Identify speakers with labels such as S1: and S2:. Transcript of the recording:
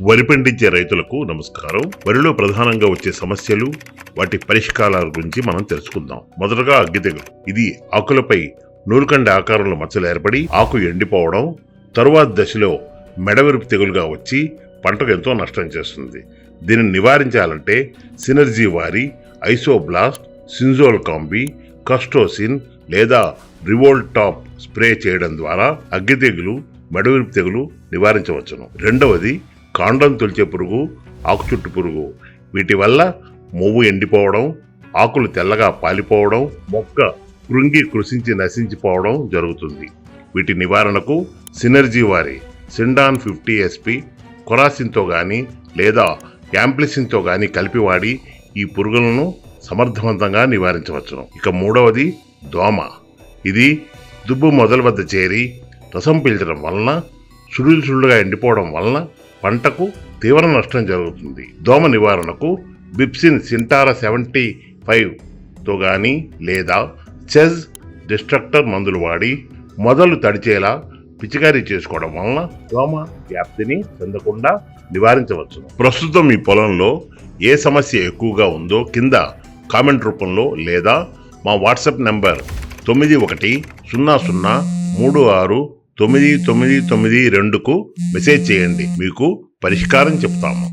S1: వరి పండించే రైతులకు నమస్కారం. వరిలో ప్రధానంగా వచ్చే సమస్యలు వాటి పరిష్కారాల గురించి మనం తెలుసుకుందాం. మొదటగా అగ్గి తెగులు. ఇది ఆకులపై నూలుకండ ఆకారంలో మచ్చలు ఏర్పడి ఆకు ఎండిపోవడం తరువాత దశలో మెడవిరుపు తెగులుగా వచ్చి పంటకు ఎంతో నష్టం చేస్తుంది. దీనిని నివారించాలంటే సినర్జీ వారి ఐసోబ్లాస్ట్ సింజోల్ కాంబి కస్టోసిన్ లేదా రివోల్ టాప్ స్ప్రే చేయడం ద్వారా అగ్గి తెగులు మెడవిరుపు తెగులు నివారించవచ్చును. రెండవది కాండం తొలిచే పురుగు ఆకు చుట్టు పురుగు. వీటి వల్ల మొవ్వు ఎండిపోవడం ఆకులు తెల్లగా పాలిపోవడం మొక్క కృంగి కృషించి నశించిపోవడం జరుగుతుంది. వీటి నివారణకు సినర్జీ వారి సిండాన్ ఫిఫ్టీ ఎస్పి కొరాసిన్తో కానీ లేదా యాంప్లిసిన్తో కానీ కలిపి వాడి ఈ పురుగులను సమర్థవంతంగా నివారించవచ్చును. ఇక మూడవది దోమ. ఇది దుబ్బు మొదల వద్ద చేరి రసం పీల్చడం వలన సుడులు సుడులుగా ఎండిపోవడం వలన పంటకు తీవ్ర నష్టం జరుగుతుంది. దోమ నివారణకు బిప్సిన్ సింటారా సెవెంటీ ఫైవ్తో కానీ లేదా చెజ్ డిస్ట్రక్టర్ మందులు వాడి మొదలు తడిచేలా పిచికారీ చేసుకోవడం వలన దోమ వ్యాప్తిని చెందకుండా నివారించవచ్చు. ప్రస్తుతం మీ పొలంలో ఏ సమస్య ఎక్కువగా ఉందో కింద కామెంట్ రూపంలో లేదా మా వాట్సాప్ నెంబర్ తొమ్మిది ఒకటి సున్నా సున్నా మూడు ఆరు తొమ్మిది తొమ్మిది తొమ్మిది రెండుకు మెసేజ్ చేయండి మీకు పరిష్కారం చెప్తాము.